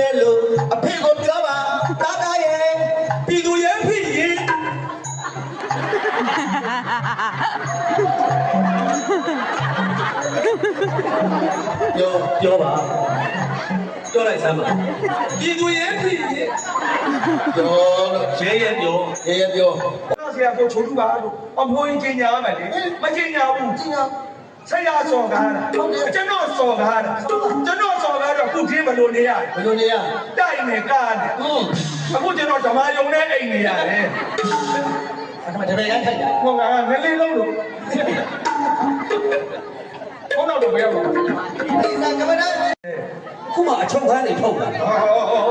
လဲလို့အဖေကိုပြောပါတာတာရဲ့ပြည်သူရဲ့ဖြစ်ရင်ပြောပြောပါပြောလိုက်စမ်းပါပြည်သူရဲ့ဖြစ်ရင်ပြောတော့ရဲရဲပြောရေရေပြောဆရာကိုချိုးထူပါလို့အဖိုးကြီးကျင်ညာရမယ်လေမကျင်ညာဘူးကျင်းအောင် ဆရာစော်ကားတာကျွန်တော်စော်ကားတာကျွန်တော်စော်ကားတော့ခုခင်းမလို့နေရဘယ်လိုနေရတိုက်နေကားနေဟွန်းအခုကျွန်တော်ဓမ္မယုံနဲ့အိမ်နေရတယ်အထမတပည့်ရိုက်ထိုက်တာဟိုကငလေးလုံးလို့ဘုန်းတော်တို့ဘယ်ရောက်လဲဒီစာကမ္ဘာခုမှအချုပ်ခန်းနေထုတ်တာဟော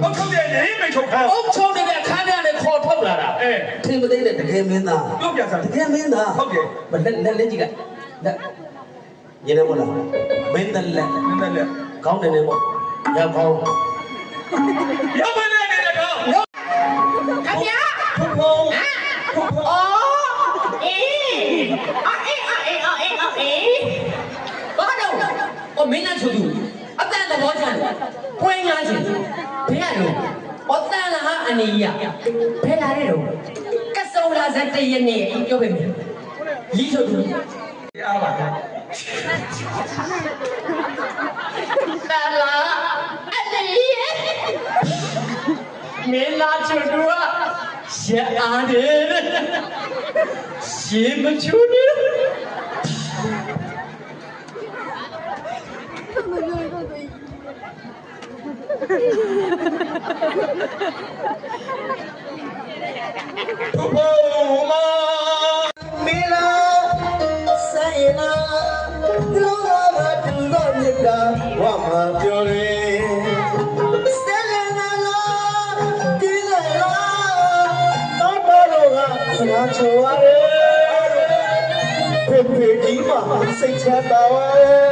ဟုတ်ထုတ်တယ်နေမိတ်ချုပ်ခန်းအုတ်ချုံနေတဲ့ခန်းထဲကနေခေါ်ထုတ်လာတာအဲထင်မသိတဲ့တကယ်မင်းသားပြုတ်ပြစားတကယ်မင်းသားဟုတ်တယ်မလက်လက်လက်ကြ ည့်လိုက်လက်ရင်းနေမလားမင်းသားလက်နည်းနည်းလေးကောင်းတယ်နေမို့ရကောင်းရောက်မနေနေတော့ခင်ဗျာဖုန်းဖုန်းအော်အေးအေးအေးအေးအေးအေးဘာတော့အော်မင်းနဲ့ချူသူအတန်သဘောချမ်းပွင့်ညာချင်းဘယ်ရတော့အတန်လားအနေရဘယ်လာရဲတော့ကစုံလာစတဲ့ရနေပြောပေးမယ်လီးချူသူ ရပါလားတာလာအနေရမင်းလာချူသူကရအားတယ်ရှင်မချူနေ ဖုန်းဖုန်းမမီလာဆိုင်နာလောကမှာတူတော့မြတ်တာဝါမှာပြောရင်စတယ်လာလာဒီလာလာတော့တော့ကစနာချောရဲဖေဖေကြီးမှာစိတ်ချတာဝဲ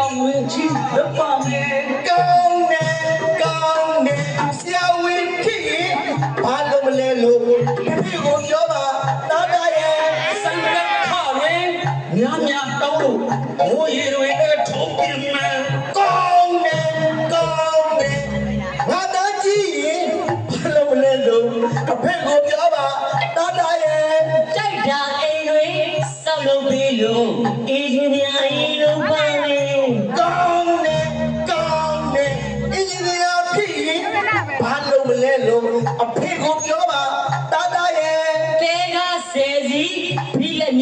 ဆရာဝင်ကြီး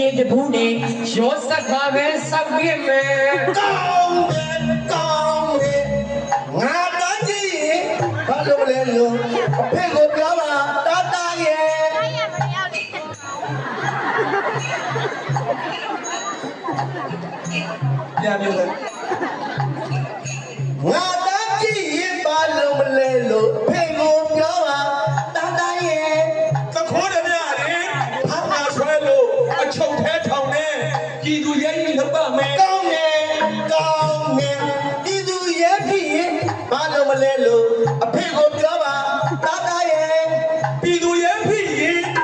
ပြီးလက်မြေတပူး အဖေကိုပြောပါတာတာရဲ့ပြည်သူရဲဖြစ်ရင်က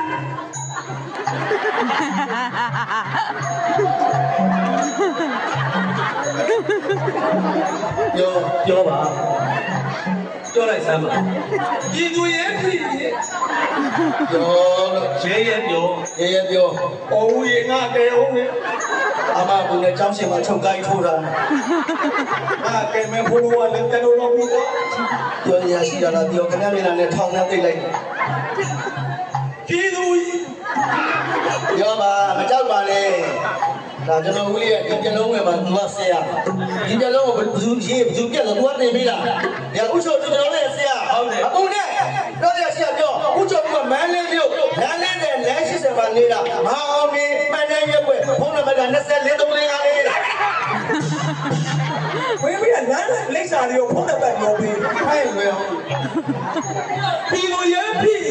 ပြောပြောပါပြောလိုက်စမ်းပါပြည်သူရဲ့ဖြစ်ပြောလို့ရဲရဲပြောရေရေပြောအော်ဦးရေငါကဲအောင်လေ အမဘူးနဲ့ကျောင်းရှင်မှာချုပ်ကိုင်းထိုးတာငါကဲမဲဖိုးလို့လည်းတလို့တော့ဘူးကွာပြောရရှိတာလားပြောခဏမျက်နှာနဲ့ထောင်နဲ့သိလိုက်ပြည်သူကြီးပြောပါမကြောက်ပါနဲ့ဒါကျွန်တော်ဦးလေးရဲ့ဒီပြလုံးဝယ်မှာသူကဆရာဒီပြလုံးကိုဘယ်သူရေးဘယ်သူပြက်လို့သူကတင်ပေးတာညဥချိုကျွန်တော်လည်းဆရာအခုနဲ့ပြောရရှိပြောဥချိုကမန်းလေးမျိုးလမ်းလေးနဲ့လမ်းရှိစမှာနေတာမအော င်မင်းမန်းနေရွက်ွယ်ဖုန်းနံပါတ်က24 3လေးလေးဝင်းပြီးလမ်းလိပ်စာတွေကိုဖုန်းနံပါတ်ပြောပြီးဟဲ့ဝယ်ပြည်သူရဲ့ဖြစ်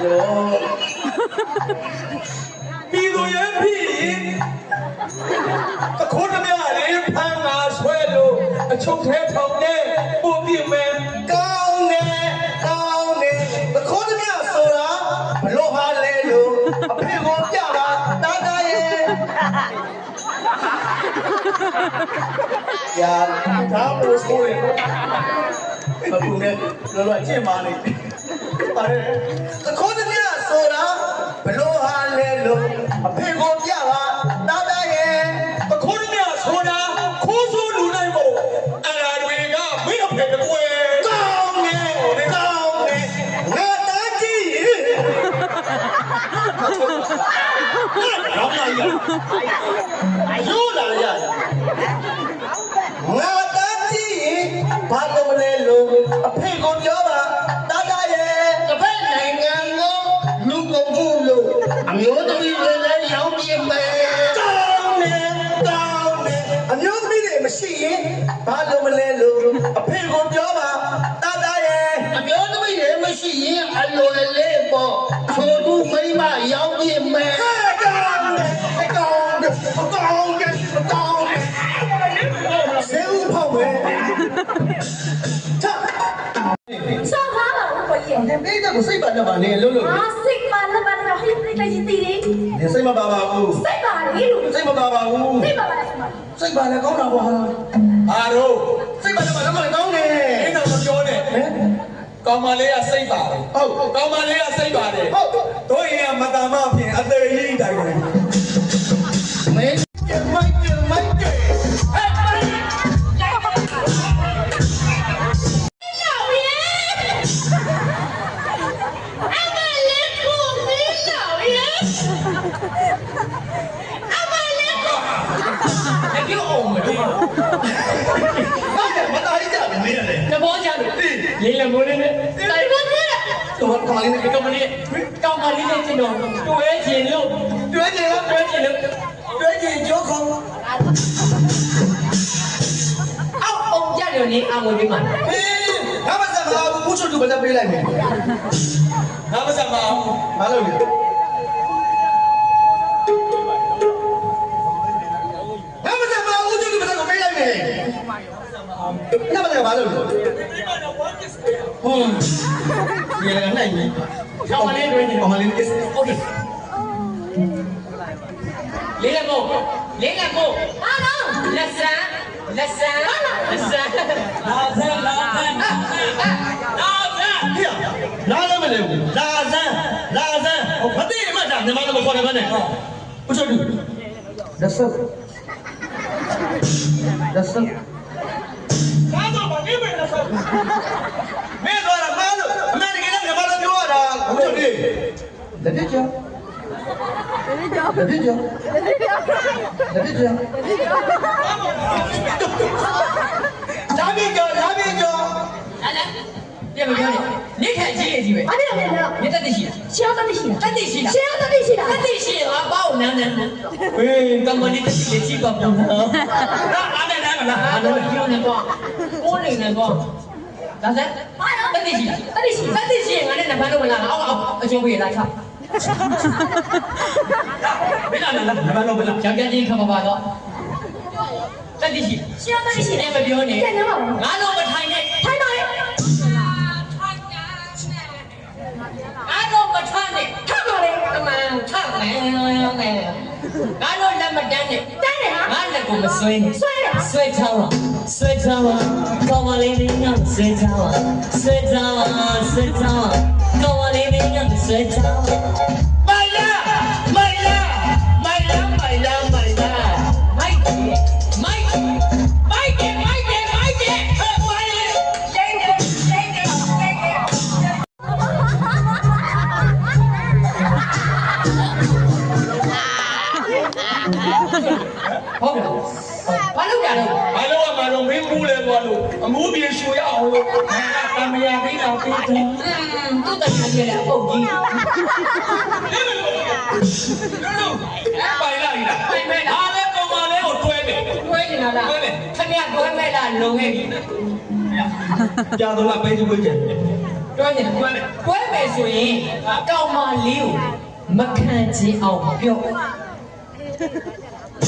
ပြောပြည်သူရဲ့ဖြစ်တခိုးတမရလေးဖမ်းငါဆွဲလို့အချုပ်ထဲထောင်နဲ့ပို့ပြမယ် ညာဒါပို့ဆိုးရင်မပူနဲ့လောလောကျင့်ပါနေပါတယ်သခိုးတည်းဆိုတာဘလို့ဟာလဲလို့ မရရိုးလာရငါတာကြည့်ဘာလို့မလဲလို့အဖေကိုပြောပါတာတာရဲ့တစ်ဖက်နိုင်ငံကိုလူကုန်မှုလို့အမျိုး ကြီးဒီပိတ်တော့စိတ်ပါတပါနဲ့လို့လို့အာစိတ်ပါလက်ပါတော့ဟိတ်လိုက်ကြီးတီးတယ်ဒီစိတ်မပါပါဘူးစိတ်ပါလေလို့စိတ်မပါပါဘူးစိတ်ပါပါလားစိတ်ပါစိတ်ပါလည်းကောင်းတာပေါ့ဟာအားတော့စိတ်ပါလည်းမလည်းကောင်းတယ်မင်းတော့မပြောနဲ့ဟမ် ကောင်းမလေးကစိတ်ပါတယ်ဟုတ် ကော ဦးချွတ်တူမတက်ပေးလိုက်မယ်။နားမစမ်းပါဘူး။မလုပ်ရဘူး။နားမစမ်းပါဘူးဦးချွတ်တူမတက်ကိုပေးလိုက်မယ်။နားမစမ်းပါလို့။ဟုတ်။ဒီလည်းနိုင်ပြီ။ကျောင်းမလေးတွေ့နေတယ်။ကျောင်းမလေး is okay ။လေးရကောလေးရကောအားလုံးလက်စံလက်စံလက်စံလက်စံ လာလည်းမလဲဘူးလာစမ်းလာစမ်းမသိမှတာညီမလည်းမခေါ်နေပါနဲ့ဦးချွတ်တူလက်ဆုပ်လက်ဆုပ် ဘာတော့မနေမယ်လားဆောမင်းတော့မားလို့အမေတကယ်လည်းညီမလည်းပြောရတာဦးချွတ်တူလက်ပြချောလက်ပြချောလက်ပြချောလက်ပြချောလာပြီကျော်လာပြီကျော်ဟဲ့လားပြန်မပြောနဲ့နေထိုင်ကြည့်ရကြီးပဲအဲ့ဒါလည်းတော့မြတ်တက်ရှိလားရှင်းတော့ရှိတာတက်ရှိလားရှင်းတော့ရှိတာတက်ရှိရင်ငါပေါ့နန်းနန်းဟေးကမလေးတက်ရှိကြည့်ပါဘူးနော်အားနဲ့လည်းမလားအားနဲ့ပြောနေတော့ကိုနေနေတော့ဒါဆက်တက်ရှိလားတက်ရှိတက်ရှိရင်ငါနဲ့နံပါတ်လို့မလားအောက်အောက်အချိုးပြေးလိုက်ချဘယ်လာလဲနံပါတ်လို့ဘယ်လာကြောင်ကြင်းခမပါတော့တက်ရှိရှင်းတော့ရှိနေတယ်မပြောနဲ့တဲ့နေမှာငါတော့မထိုင်နဲ့ထိုင် င်းမယ်ငါတို့လက်မတန်းနဲ့တန်းတယ်ဟာငါလက်ကိုမဆွဲဆွဲတာဆွဲချောင်းပါဆွဲချောင်းပါကောင်းမလေးလေးကဆွဲချောင်းပါဆွဲချောင်းပါဆွဲချောင်းပါကောင်းမလေးလေးကဆွဲချောင်းပါမိုင်လာ ဟုတ်တယ်ဘာလုပ်ကြလဲဘာလို့ကမလို့မင်းမူးလဲသွားလို့အမူးပြေရှူရအောင်လို့တမယာပြီးတော့ပြီးတယ်อืมသူ့တန်ခံရတဲ့အပုတ်ကြီးပိုင်လိုက်လားပိုင်မဲ့လားအားလဲကောင်မလေးကိုတွဲတယ်တွဲနေတာလားခင်ဗျတွဲမဲ့လားလုံခဲ့ပြီကြာတော့လားပဲကျွေးကြတယ်တွဲနေတွဲမယ်တွဲမယ်ဆိုရင်ကောင်မလေးကိုမခံချင်အောင်ပြော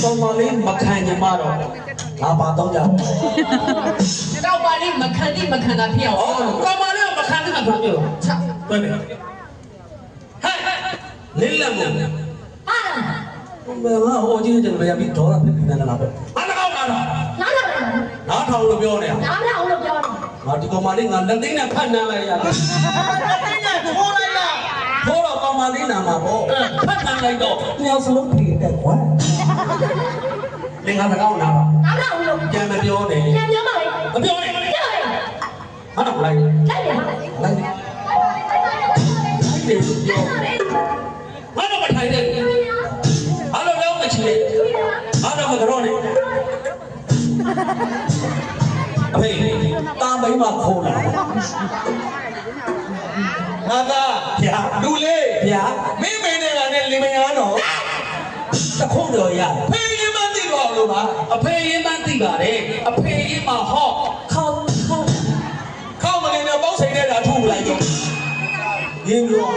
ကောင်မလေးမခံညမတော့ငါပါတော့ကြကောင်မလေးမခံတိမခံတာဖြစ်အောင်ဟောကောင်မလေးမခံတဲ့ကဘာပြောချက်တွဲမယ်ဟဲ့လင်းလက်မို့အာဘယ်မှာဟိုကြီးတယ်ဗျာပြီးဒေါ်လာပြင်နေတာလားပဲအားကောင်းလားနားလာတယ်နားထောင်လို့ပြောနေတာနားလာအောင်လို့ပြောတယ်ငါဒီကောင်မလေးငါလက်သိန်းနဲ့ဖတ်နမ်းလိုက်ရတယ်အဲ့ဒါထိုးလိုက်လားဘောတော့ကောင် မလေးနာမှာပေါ့ဖတ်နမ်းလိုက်တော့တယောက်စလုံးပြေတဲ့ကွာလင်္ကာစကားကိုနားတော့နားလာအောင်လို့ကြံမပြောနဲ့ပြန်ပြောပါလေမပြောနဲ့ပြောရဟာတော့လိုက်လိုက်ရဟာလိုက်တယ်ပြောဟာတော့မထိုင်နဲ့ဟာတော့တော့မချီနဲ့ဟာတော့မကြောနဲ့အဖေတာမိမခိုးလာငါသားဗျာလူလေး ဗျာမင်းမင်းနဲ့ကလည်းလင်မယားတော့တခုံးတော်ရဖေးရင်မသိတော့လို့ပါအဖေရင်မှသိပါတယ်အဖေရင်မှဟော့ခေါင်းခေါင်းခောက်မလေးနဲ့ပေါက်ဆိုင်နေတာထုတ်လိုက်တော့ရင်းပြော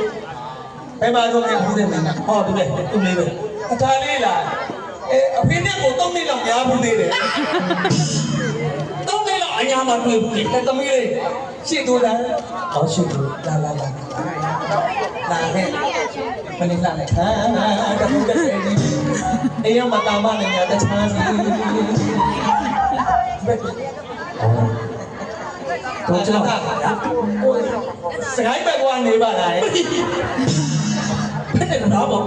ဘယ်မှာတော့လဲဘူးတယ်မင်းဟောဒီပဲသူ့လေးပဲအထာလေးလားအဲအဖေနဲ့ကိုသုံးနှစ်လောက်များဘူးသေးတယ်တော့လည်းအညာမှာတွေ့ဘူးလေအဲသမီးလေးရှေ့တိုးလာဟောရှိတယ်လာလာလာ လာခဲ့မင်းလာလိုက်ဟာတခုတည်းဒီအေးရမတာမနဲ့ညာတချမ်းစီတော့ကျွန်တော်စကိုင်းဘက်ကနေပါလားဖက်တဲ့နားမှာ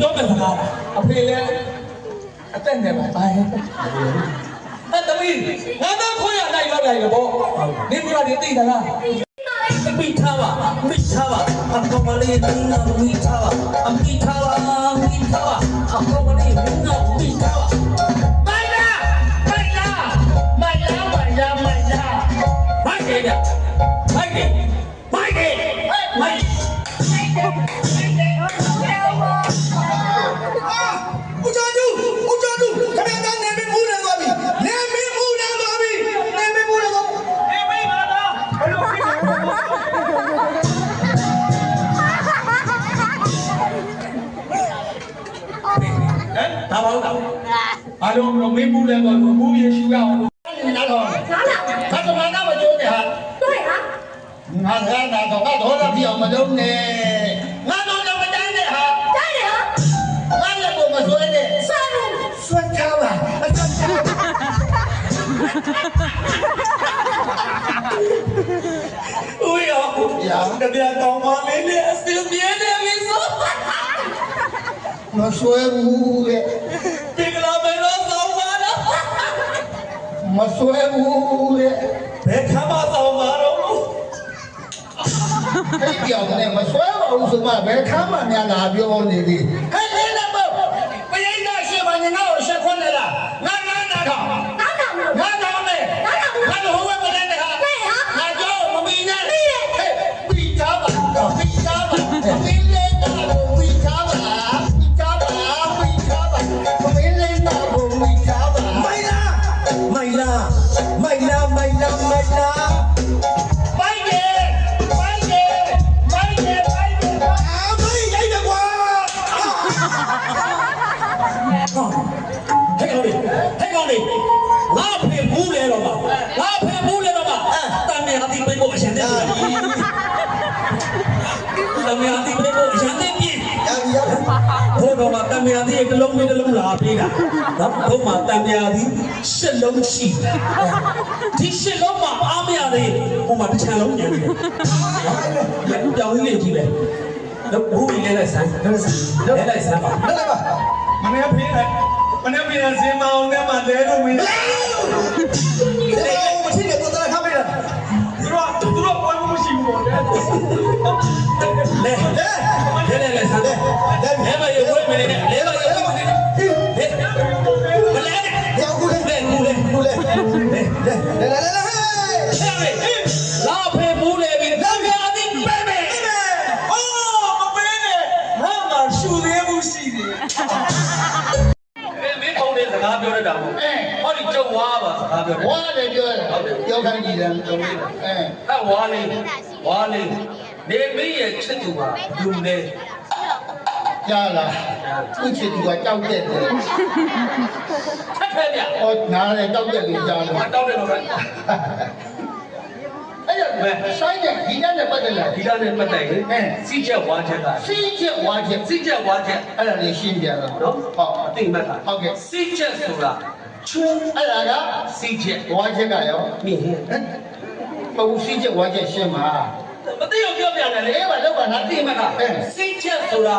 ပို့တယ်အဲ့သမီးနာမည်လေးကဘယ်လိုခေါ်လို့လင်းလက်မို့လင်းလို့ခေါ်ရင်စိတ်ဆိုးမှလိုက်ဒါဖေပြောမယ်စကားအဖေလည်းအသက်နဲ့ပါပါရဲ့အဲ့သမီးငါတော့ခွင့်ရလိုက်ရောက်လိုက်ရပေါ့ဒီပြရဒီသိသလားမိထားပါမိထားပါအကောင်မလေးတင်းနာမိထားပါအမိထားပါမိထားပါအကောင်မလေးတင်းနာမိထားပါမိုင်လာမိုင်လာမိုင်လာမိုင်လာမိုင်လာမိုက်တယ်မိုက်တ ဘာလို့မမေးဘူးလဲတော့ဘူးရရှိရအောင်နားတော့နားလာဘာကမှတော့မကြိုးနဲ့ဟာတွေ့ဟာငါကနာတော့ကတော့တော့ပြအောင်မလုပ်နဲ့ငါတော့တော့မတန်းနဲ့ဟာတိုင်းတယ်ဟာငါလည်းကိုမဆွဲနဲ့ဆွဲလို့ဆွဲချပါအချမ်းချမ်းဦးရောရာတပြားကောင်မလေးနဲ့အစင်ပြေနေပြီဆိုမဆွဲဘူးလေ ဒီကလာပဲတော့ဆောင်ပါတော့ မဆွဲဘူးလေဘယ်ခါမှဆောင်ပါတော့အဲ့ပြောင်းနဲ့မဆွဲပါဘူးဆိုမှဘယ်ခါမှများလာပြောနေသည်ဟဲ့ တော်မှာတံမြာသည်တစ်လုံးလေးတစ်လုံးလာပေးတာနော်ဘုံမှာတံမြာသည်ရှစ်လုံးရှိဒီရှစ်လုံးမှာအားမရသေးဘုံမှာတစ်ချမ်းလုံးညံနေတယ်နော်ပြောင်းလေးကြီးပဲတော့ဘူးကြီးလဲလိုက်စမ်းလဲလိုက်စမ်းပါလက်လိုက်ပါမနေ့ဖေးလိုက်မနေ့ဖေးစင်မအောင်နဲ့မှလဲလို့မင်းဒီလိုမရှိတဲ့ပေါ်တာခါပေးတာသူတို့သူတို့ပွဲ လေလေလေလေဆန်တယ်လေမရေဝဲမနေနဲ့လေမရေဝဲမနေနဲ့လေမလဲနဲ့လေကူလေလေကူလေကူလေလေလေလေလေဟဲ့ဟဲ့လာဖေးဘူးလေပြီလာဖေးအတိပဲပဲအိုးမပဲနဲ့ငါမှရှူသေးဘူးရှိသေးမင်းပုံတဲ့စကားပြောရတာပေါ့ဟောဒီကျုပ်ဝါပါစကားပြောတယ်ဝါတယ်ပြောတယ်ဟုတ်တယ်ပြောခိုင်းကြည့်တယ်ကျုပ်လေးအဲဟဲ့ဝါလေး ဝါလေးနေမင်းရဲ့ချစ်သူပါလူနေကြားလားသူ့ချစ်သူကကြောက်တဲ့တယ်ထက်ဖက်ပြဟောနားလည်းကြောက်တဲ့လူကြားတယ်မတောက်တယ်လို့ပဲအဲ့ဒါဆိုင်တဲ့ဒီနဲ့ပတ်သက်လာဒီကနေ့ပတ်သက်ရင်စီးချက်ဝါချက်ကစီးချက်ဝါချက်စီးချက်ဝါချက်အဲ့ဒါလေးရှင်းပြတော့နော်ဟုတ်အသိမှတ်တာဟုတ်ကဲ့စီးချက်ဆိုတာချွန်းအဲ့ဒါကစီးချက်ဝါချက်ကရောမိဟ င်းပူစီးချက်ဝါချက်ရှင်းမှာမသိအောင်ပြောပြတယ်လေအေးပါလောက်ပါနားအသိသိမှမှတ်တ်တာတာစီးချက်ဆိုတာ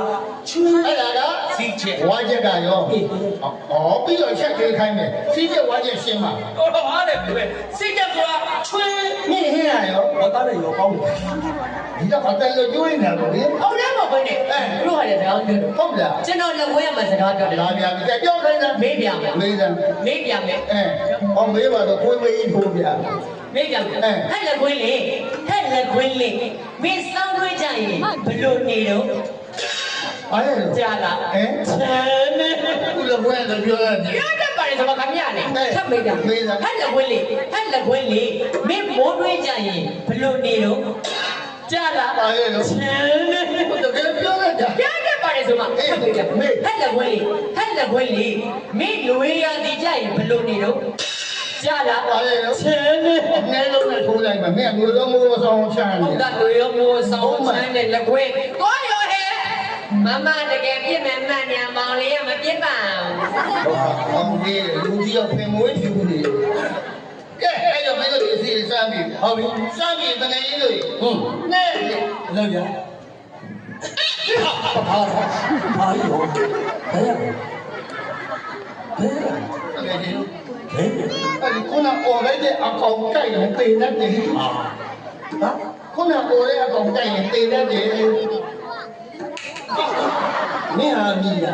ချွန်းအဲ့ဒါကစီးချက်ဝါချက်ကရောဩပြီးတော့ချက်ပေးခိုင်းမယ်စီးချက်ဝါချက်ရှင်းမှာတော့တော့အားတယ်ပြပဲစီးချက်ဆိုတာချွန်းမြင့်ဟင်းရရောဘာသားလဲရောကောင်းတယ်ဒီတော့ပတ်သက်လို့ကျွေးနေတယ်လေဟုတ်တယ်မဟုတ်နဲ့ဘလို့ရတယ်စကားပြောတယ်ဟုတ်လားကျွန်တော်လည်းဝဲရမှာစကားပြောတယ်လာပြန်ပြီကြောက်ခိုင်းတာမေးပြမယ်မေးတယ်မေးပြမယ်အဲဟောမေးပါတော့ကိုယ်မေးထိုးပြ မေးပြမယ်ဟဲ့လက်ခွင်းလေဟဲ့လက်ခွင်းလေမင်းစောင်းတွင်းကြရင်ဘလို့နေတော့အားရတော့ကြာလားဟမ်ဆမ်းနေခုလည်းဘယ်လိုပြောရလဲရတတ်ပါတယ်ဆိုတော့ခမရလေထပ်မေးပြဟဲ့လက်ခွင်းလေဟဲ့လက်ခွင်းလေမင်းမိုးတွင်းကြရင်ဘလို့နေတော့ကြာလားအားရတော့ဆမ်းနေတကယ်ပြောရတာရတတ်ပါတယ်ဆိုမှထပ်မေးပြဟဲ့လက်ခွင်းလေဟဲ့လက်ခွင်းလေမင်းလူဝေးရသည်ကြရင်ဘလို့နေတော့ ကြာလားအားရတော့ဆမ်းနေအငယ်လုံးနဲ့ထိုးလိုက်မယ်မင်းကလူလုံးမိုးဆောင်ချမ်းဟုနေတ်ကလူရောမိုးဆောင်ချမ်းတဲ့လက်ခွဲကိုရောဟဲ့မမတကယ်ပြည့်မဲ့မှန်ညာမောင်လေးကမပြစ်ပါဘူးဟောဒီလူကြီးကပြင်မွေးဖြူနေကဲအဲ့တော့မင်းတို့ဒီစီစမ်းပြီဟုတ်ပြီစမ်းပြီတကယ်ကြီးလို့ဟုတ်နဲ့လောက်ရဟာဟာရောဘယ်ဘယ်တကယ်ကြီး ဘယ်အဲ့ဒီခုနအော်လိုက်တဲ့အကောင်ကြိုက်ရင်ပေတတ်တယ်ဟာခုနအော်လိုက်တဲ့အကောင်ကြိုက်ရင်ပေတတ်တယ်မင်းဟာမြည်တာ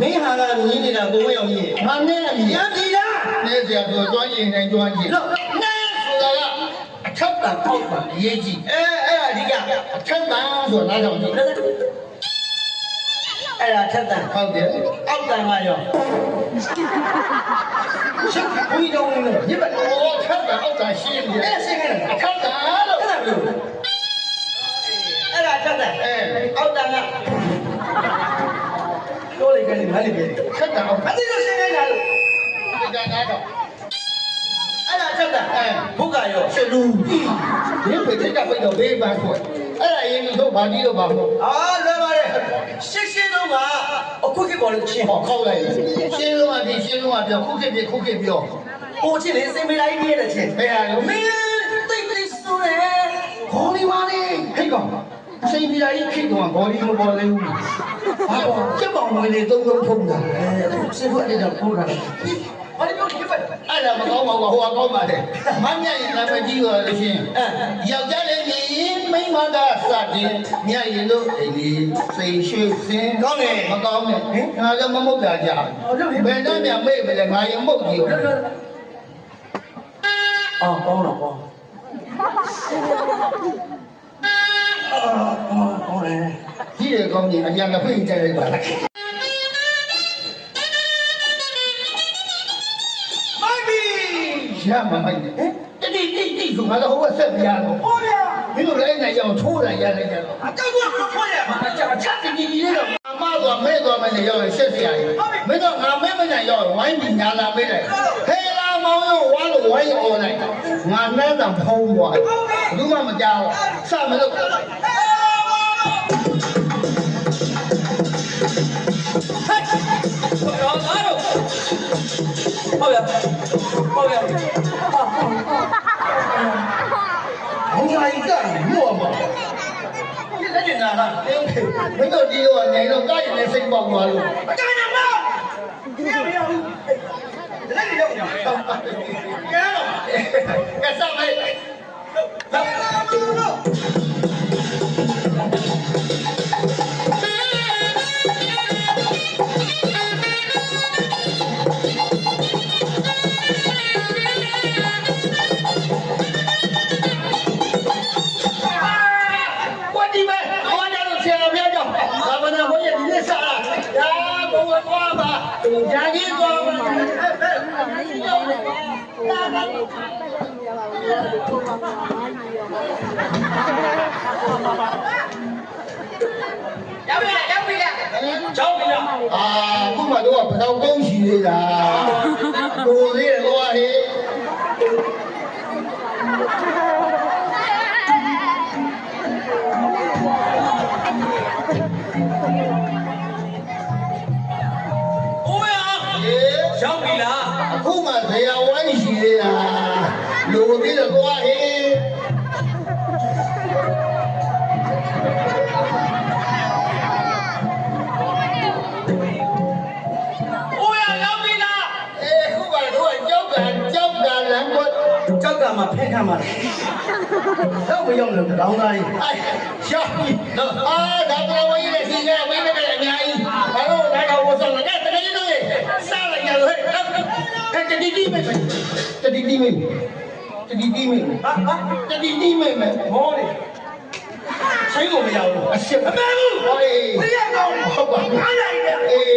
မင်းဟာကမြည်နေတာကိုဝဲအောင်ကြီးမနဲ့အမြင်ရပြီလားနေစရာပြောကြွားရင်နိုင်ကြွားရင်လို့နဲဆိုတာကအထက်တန်ပေါက်ပါအရေးကြီးအဲအဲ့ဒါအဓိကအထက်တန်ဆိုတာတော့ကြည့် အဲ့ဒါထက်တန်ဟုတ်တယ်အောက်တန်ကရောချက်ဘုန်းကြီးတော်ဝင်လို့ဒီဘက်အော်ထက်တန်အောက်တန်ရှင်းနေတယ်အဲ့ဆင်းခဲ့တာအထက်တန်လို့အဲ့ဒါဘယ်လိုအဲ့ဒါထက်တန်အဲအောက်တန်ကတိုးလိုက်ကြတယ်မလေးပဲထက်တန်အောက်မသိလို့ဆင်းနေတာလို့ဒီကနာတော့အဲ့ဒါထက်တန်အဲဘုကရောရှလူဒီဘက်ထက်ကပိတ်တော့ဘေးပန်းဆွဲအဲ့ဒါရင်တို့ဘာကြီးတော့ဘာမို့အာလွယ်ပါတယ်ရှင်းရှင်း တော့ကအခုခေတ်ပေါ်လို့ချင်းဟောခောက်လိုက်ရှင်းလုံးအပြင်ရှင်းလုံးအပြောခုခေတ်ပြခုခေတ်ပြောဟိုချင်းလေးစင်မေးလိုက်ပြည့်တဲ့ချင်းဘယ်ဟာလဲမင်းတိတ်တိတ်ဆိုရဲခေါ်နေပါလေဟိတ်ကောင်စိတ်ပြာကြီးခိတ်ကောင်ဘော်ဒီမပေါ်လေဘူးဟာပေါ့ချက်ပေါင်ဝင်လေသုံးသုံးဖုံးတာအဲစစ်ဖွဲ့တဲ့တော့ဖိုးတာ ဘာလို့ဒီဘက်အဲ့ဒါမကောင်းပါဘူးဟိုကကောင်းပါတယ်မမြတ်ရင်နာမည်ကြီးရောလို့ရှင်အဲယောက်ျားလေးကြီးမိန်းမကစတင်မြတ်ရင်လို့အိမ်လေးစိတ်ရွှေစင်မကောင်းနဲ့ငါလည်းမမုတ်တာကြာဘယ်တော့မှမေ့ပဲလေငါရင်မုတ်ကြည့်အော်ကောင်းတော့ကောင်းအော်ကောင်းတယ်ကြီးရကောင်းကြီးအရင်ကဖိတ်ကြလိုက်ပါလား ရမှာမိုက်တယ်တတိတိတိဆိုငါတော့ဟိုကဆက်ပြရတော့ဟောရမင်းတို့လည်းနိုင်အောင်ထိုးလိုက်ရလိုက်ကြတော့အကောက်ကမဖွင့်ရမှာအချက်အချက်ကြီးကြီးလေးတော့အမကမဲသွားမယ်လေရောက်ရှက်စရာကြီးမင်းတို့ငါမဲမနိုင်ရောက်ဝိုင်းပြီးညာလာမေးလိုက်မောင်းလို့ဝါလို့ဝိုင်းអော်လိုက်ငါနဲ့တံဖုံးသွားဘူးမှမကြောက်စမလို့တော့ငါတို့ဟုတ်ရ ဟုတ်ရဟာဘုံလာကြီးကမြို့မှာဒီလက်ကျင်နာလားမင်းတို့ဒီရောနေတော့ကားရင်လည်းစိတ်ပေါက်သွားလို့အကြမ်းရမဒီမရဘူးလက်ကြီးတော့ကျန်တော့ကစားမယ်လာလာမလို့ကွ ရောက်ပြီလားရောက်ပြီလားကြောက်ပြီလားအာခုမှတော့ဘယ်တော့ကုန်းရှိသေးတာကိုလေးရတော့ဟေး ကိုသိတယ်ကိုကဟေးကြောက်ကမှာဖဲခံမှာတော့မရောက်လို့တောင်းသားကြီးအဲရှောက်ပြီအာဒါတော့ဝေးနေစီကဝေးနေတယ်အများကြီးဘာလို့ဒါကဝတ်ဆောင်လဲတကယ်ကြီးတို့စားလိုက်ရလို့ဟဲ့တတိတိပဲတတိတိပဲ တိတိမိတ်မယ်ဟာဟာတတိတိမိတ်မယ်မောတယ်ဆိုင်ကိုမရဘူးအရှက်အမှန်ဘူးဟေးပြရကောင်းဟုတ်ပါဘူးအားလိုက်တယ်အေး